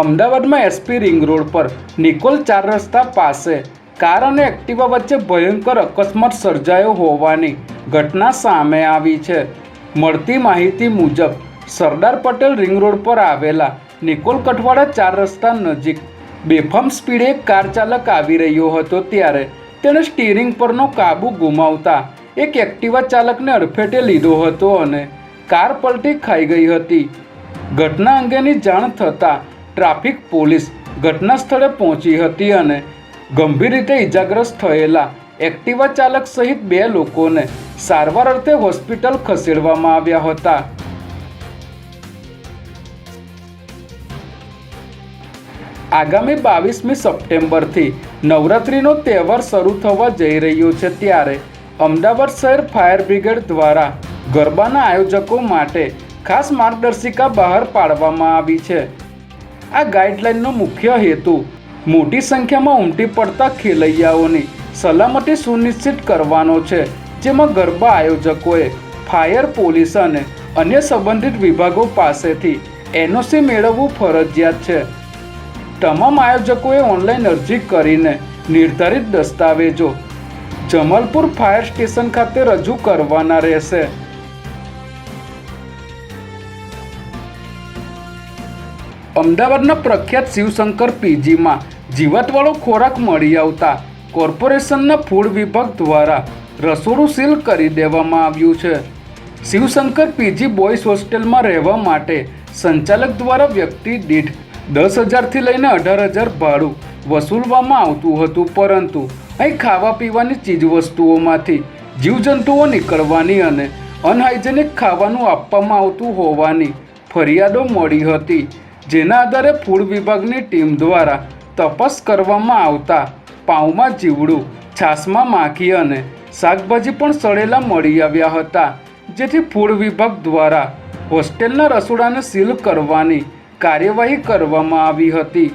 અમદાવાદમાં SP ring road પર નિકોલ ચાર રસ્તા પાસે કાર અને એક્ટિવા વચ્ચે ભયંકર અકસ્માત સર્જાયો હોવાની ઘટના સામે આવી છે. મળતી માહિતી મુજબ, સરદાર પટેલ રિંગ રોડ પર આવેલા નિકોલ કઠવાડા ચાર રસ્તા નજીક બેફામ સ્પીડે કાર ચાલક આવી રહ્યો હતો ત્યારે તેણે સ્ટીરિંગ પરનો કાબુ ગુમાવતા એક એક્ટિવા ચાલકને અડફેટે લીધો હતો અને કાર પલટી ખાઈ ગઈ હતી. ઘટના અંગેની જાણ થતાં ટ્રાફિક પોલીસ ઘટના સ્થળે પહોંચી હતી અને ગંભીર રીતે ઇજાગ્રસ્ત થયેલા એક્ટિવા ચાલક સહિત બે લોકોને સારવાર અર્થે હોસ્પિટલ ખસેડવામાં આવ્યા હતા. આગામી બાવીસમી સપ્ટેમ્બરથી નવરાત્રિનો તહેવાર શરૂ થવા જઈ રહ્યો છે ત્યારે અમદાવાદ શહેર ફાયર બ્રિગેડ દ્વારા ગરબાના આયોજકો માટે ખાસ માર્ગદર્શિકા બહાર પાડવામાં આવી છે. આ ગાઈડલાઇનનો મુખ્ય હેતુ મોટી સંખ્યામાં ઉમટી પડતા ખેલૈયાઓની સલામતી સુનિશ્ચિત કરવાનો છે, જેમાં ગરબા આયોજકોએ, ફાયર પોલીસ અને અન્ય સંબંધિત વિભાગો પાસેથી એનઓસી મેળવવું ફરજિયાત છે. તમામ આયોજકોએ ઓનલાઈન અરજી કરીને નિર્ધારિત દસ્તાવેજો જમલપુર ફાયર સ્ટેશન ખાતે રજૂ કરવાના રહેશે. અમદાવાદના પ્રખ્યાત શિવશંકર પીજીમાં જીવાતવાળો ખોરાક મળી આવતા કોર્પોરેશનના ફૂડ વિભાગ દ્વારા રસોડું સીલ કરી દેવામાં આવ્યું છે. શિવશંકર પીજી બોયઝ હોસ્ટેલમાં રહેવા માટે સંચાલક દ્વારા વ્યક્તિ દીઠ દસ હજારથી લઈને અઢાર હજાર ભાડું વસૂલવામાં આવતું હતું, પરંતુ અહીં ખાવા પીવાની ચીજવસ્તુઓમાંથી જીવજંતુઓ નીકળવાની અને અનહાઇજેનિક ખાવાનું આપવામાં આવતું હોવાની ફરિયાદો મળી હતી. જેના આધારે ફૂડ વિભાગની ટીમ દ્વારા તપાસ કરવામાં આવતા પાઉમાં જીવડું, છાશમાં માખી અને શાકભાજી પણ સડેલા મળી આવ્યા હતા, જેથી ફૂડ વિભાગ દ્વારા હોસ્ટેલના રસોડાને સીલ કરવાની કાર્યવાહી કરવામાં આવી હતી.